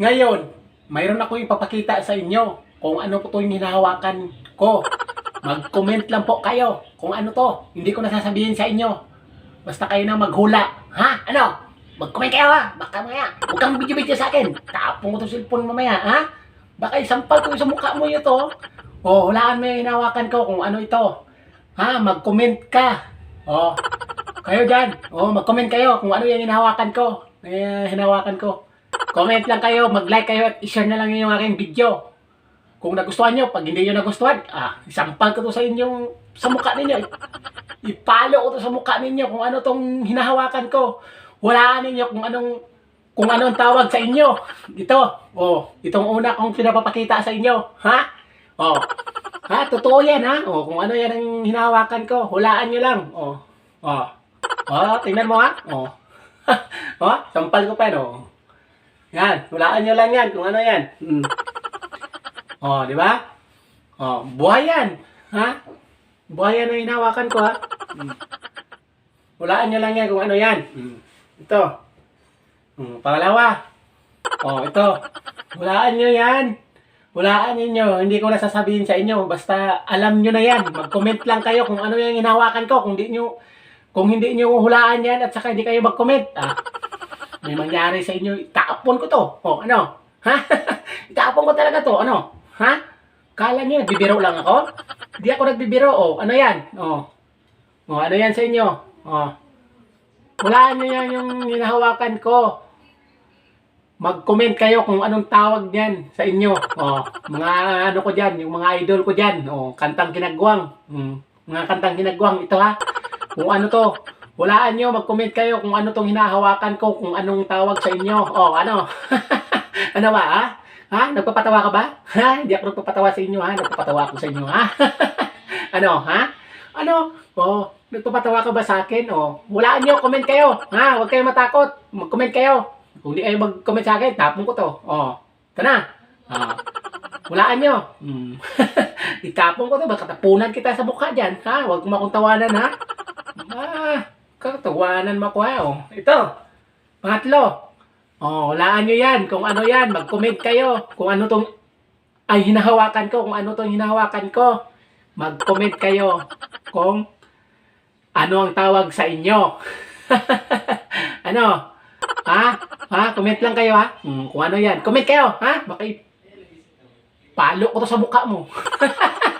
Ngayon, mayroon ako ipapakita sa inyo kung ano po ito yung hinahawakan ko. Mag-comment lang po kayo kung ano to. Hindi ko nasasabihin sa inyo. Basta kayo na maghula. Ha? Ano? Mag-comment kayo ha? Baka mamaya. Huwag kang video-video sa akin. Tapong ko itong cellphone mamaya. Ha? Baka isampal ko sa mukha mo ito. O, hulaan mo yung hinahawakan ko kung ano ito. Ha? Mag-comment ka. O, kayo dyan. O, mag-comment kayo kung ano yung hinahawakan ko. Eh, hinahawakan ko. Comment lang kayo, mag-like kayo at i-share na lang yung aking video. Kung nagustuhan nyo, pag hindi nyo nagustuhan, ah, isampal ko to sa inyong, sa mukha ninyo. Ipalo ko to sa mukha ninyo kung ano tong hinahawakan ko. Walaan ninyo kung anong, kung anong tawag sa inyo. Ito, oh, itong una kong pinapapakita sa inyo. Ha? Oh, ha? Totoo yan, ha? Oh, kung ano yan ang hinahawakan ko, hulaan nyo lang. Oh, oh, oh, tingnan mo, ha? Oh, oh, sampal ko pa, no? Yan, hulaan nyo lang yan kung ano yan. Mm. Oh, di ba? Oh, buhay yan. Ha? Buhay yan ang hinawakan ko, ha? Mm. Hulaan nyo lang yan kung ano yan. Mm. Ito. Mm, pangalawa. Oh, ito. Hulaan nyo yan. Hulaan ninyo. Hindi ko nasasabihin sa inyo. Basta alam nyo na yan. Mag-comment lang kayo kung ano yung hinawakan ko. Kung di nyo, kung hindi nyo hulaan yan at saka hindi kayo mag-comment. Ah, may mangyari sa inyo, itapon ko to. O, ano? Ha? itapon ko talaga to. Ano? Ha? Kala niyo, nagbibiro lang ako? Hindi ako nagbibiro. O, ano yan? O. O, ano yan sa inyo? O. Wala niyo yan yung hinahawakan ko. Mag-comment kayo kung anong tawag niyan sa inyo. O, mga ano ko dyan, yung mga idol ko dyan. O, kantang kinagwang. Mm, mga kantang kinagwang. Ito ha. Kung ano to. Hulaan nyo, mag-comment kayo kung ano tong hinahawakan ko, kung anong tawag sa inyo. O, ano? ano ba, ha? Ha? Nagpapatawa ka ba? Ha? Hindi ako nagpapatawa sa inyo, ha? Nagpapatawa ako sa inyo, ha? ano, ha? Ano? O, nagpapatawa ka ba sa akin? O, hulaan nyo, comment kayo. Ha? Huwag kayong matakot. Mag-comment kayo. Kung di kayo mag-comment sa akin, tapon ko to. O, ito na. Ah. Hulaan nyo. Hmm. Itapon ko to. Baka tapunan kita sa mukha dyan. Ha? Huwag mo akong tawanan, ha? Ah, katawanan mo ko ha. Oh. Ito. Pangatlo. Oh, hulaan nyo yan. Kung ano yan. Mag-comment kayo. Kung ano tong ay hinahawakan ko. Kung ano tong hinahawakan ko. Mag-comment kayo. Kung ano ang tawag sa inyo. ano? Ha? Ha? Comment lang kayo ha? Hmm, kung ano yan. Comment kayo. Ha? Baka palo ko to sa mukha mo.